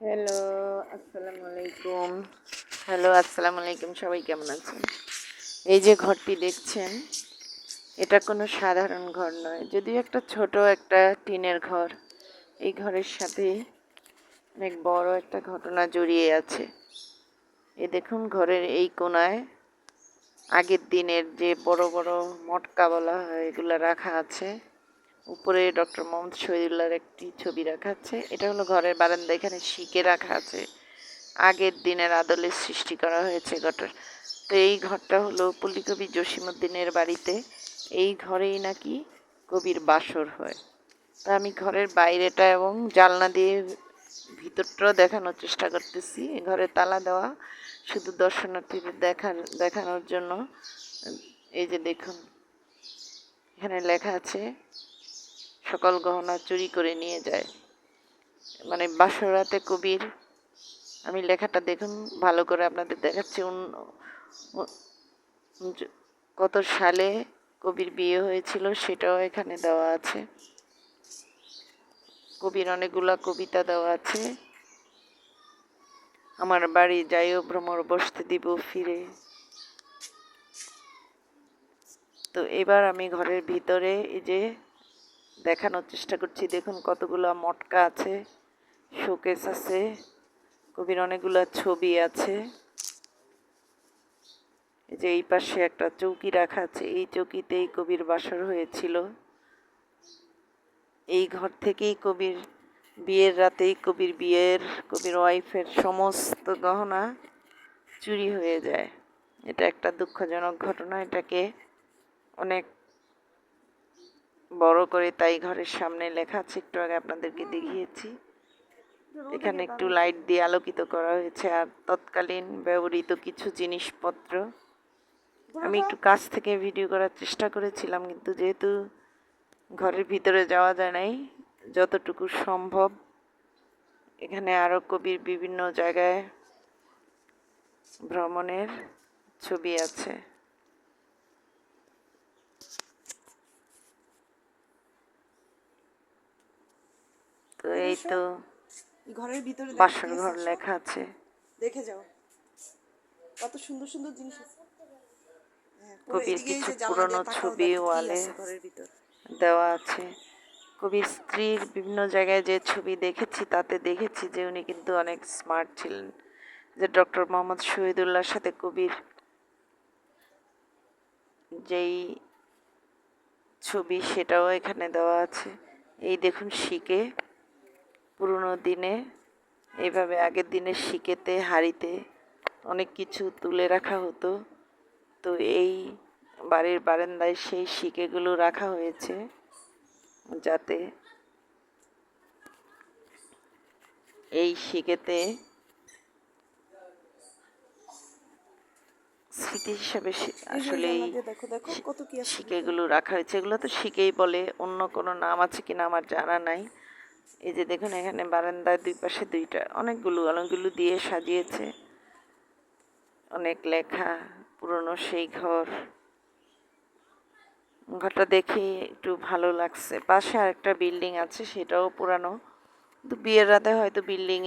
Hello আসসালামু আলাইকুম। Hello আসসালামু আলাইকুম সবাই কেমন আছেন? এই যে ঘরটি দেখছেন এটা কোনো সাধারণ ঘর নয় যদিও একটা ছোট একটা টিনের ঘর। এই ঘরের সাথে অনেক বড় একটা ঘটনা জড়িয়ে আছে। এ দেখুন ঘরের এই কোনায় আগের দিনের যে বড় বড় মটকা বলা হয় এগুলো রাখা আছে। উপরে ডক্টর মোহাম্মদ শহীদুল্লাহর একটি ছবি রাখা আছে। এটা হলো ঘরের বারান্দা, এখানে শিকে রাখা আছে। আগের দিনের আদলের সৃষ্টি করা হয়েছে ঘরটার। তো এই ঘরটা হলো পল্লীকবি জসিমুদ্দিনের বাড়িতে। এই ঘরেই নাকি কবির বাসর হয়। তা আমি ঘরের বাইরেটা এবং জালনা দিয়ে ভিতরটাও দেখানোর চেষ্টা করতেছি। ঘরে তালা দেওয়া, শুধু দর্শনার্থীদের দেখার, দেখানোর জন্য। এই যে দেখুন, এখানে লেখা আছে সকল গহনা চুরি করে নিয়ে যায়। মানে বাসরাতে কবির, আমি লেখাটা দেখুন, ভালো করে আপনাদের দেখাচ্ছি। কত সালে কবির বিয়ে হয়েছিল সেটাও এখানে দেওয়া আছে। কবির অনেকগুলা কবিতা দেওয়া আছে। আমার বাড়ি যাইও, ভ্রমর বসতে দিব ফিরে। তো এবার আমি ঘরের ভিতরে এই যে দেখানোর চেষ্টা করছি। দেখুন কতগুলো মটকা আছে, শোকেস আছে, কবির অনেকগুলো ছবি আছে। এই যে এই পাশে একটা চৌকি রাখা আছে, এই চৌকিতেই কবির বাসর হয়েছিল। এই ঘর থেকেই কবির বিয়ের রাতেই কবির বিয়ের, কবির ওয়াইফের সমস্ত গহনা চুরি হয়ে যায়। এটা একটা দুঃখজনক ঘটনা। এটাকে অনেক বড় করে তাই ঘরের সামনে লেখা আছে, একটু আগে আপনাদেরকে দেখিয়েছি। এখানে একটু লাইট দিয়ে আলোকিত করা হয়েছে, আর তৎকালীন ব্যবহৃত কিছু জিনিসপত্র। আমি একটু কাছ থেকে ভিডিও করার চেষ্টা করেছিলাম, কিন্তু যেহেতু ঘরের ভিতরে যাওয়া যায় নাই, যতটুকু সম্ভব, এখানে আরও কবির বিভিন্ন জায়গায় ভ্রমণের ছবি আছে। তো এই তো ঘরের ভিতরে বাসর ঘর লেখা আছে। দেখে যাও। কত সুন্দর সুন্দর জিনিস আছে। হ্যাঁ, কবির কিছু পুরনো ছবি ওয়ালে দেওয়া আছে। কবির স্ত্রীর বিভিন্ন জায়গায় যে ছবি দেখেছি তাতে দেখেছি যে উনি কিন্তু অনেক স্মার্ট ছিলেন। যে ডক্টর মোহাম্মদ শহীদুল্লাহর সাথে কবির যেই ছবি সেটাও এখানে দেওয়া আছে। এই দেখুন শিকে। পুরনো দিনে এইভাবে আগের দিনে শিকেতে হাড়িতে অনেক কিছু তুলে রাখা হতো। তো এই বাড়ির বারান্দায় সেই শিকেগুলো রাখা হয়েছে যাতে এই শিকেতে স্মৃতি হিসাবে আসলে শিকেগুলো রাখা হয়েছে। এগুলো তো শিকেই বলে অন্য কোনো নাম আছে কিনা আমার জানা নাই। এই যে দেখুন, এখানে বারান্দায় দুই পাশে দুইটা, অনেকগুলো অনেকগুলো দিয়ে সাজিয়েছে। অনেক লেখা, পুরনো সেই ঘর। ঘরটা দেখে একটু ভালো লাগছে। পাশে আরেকটা বিল্ডিং আছে, সেটাও পুরানো। কিন্তু বিয়ের রাতে হয়তো বিল্ডিং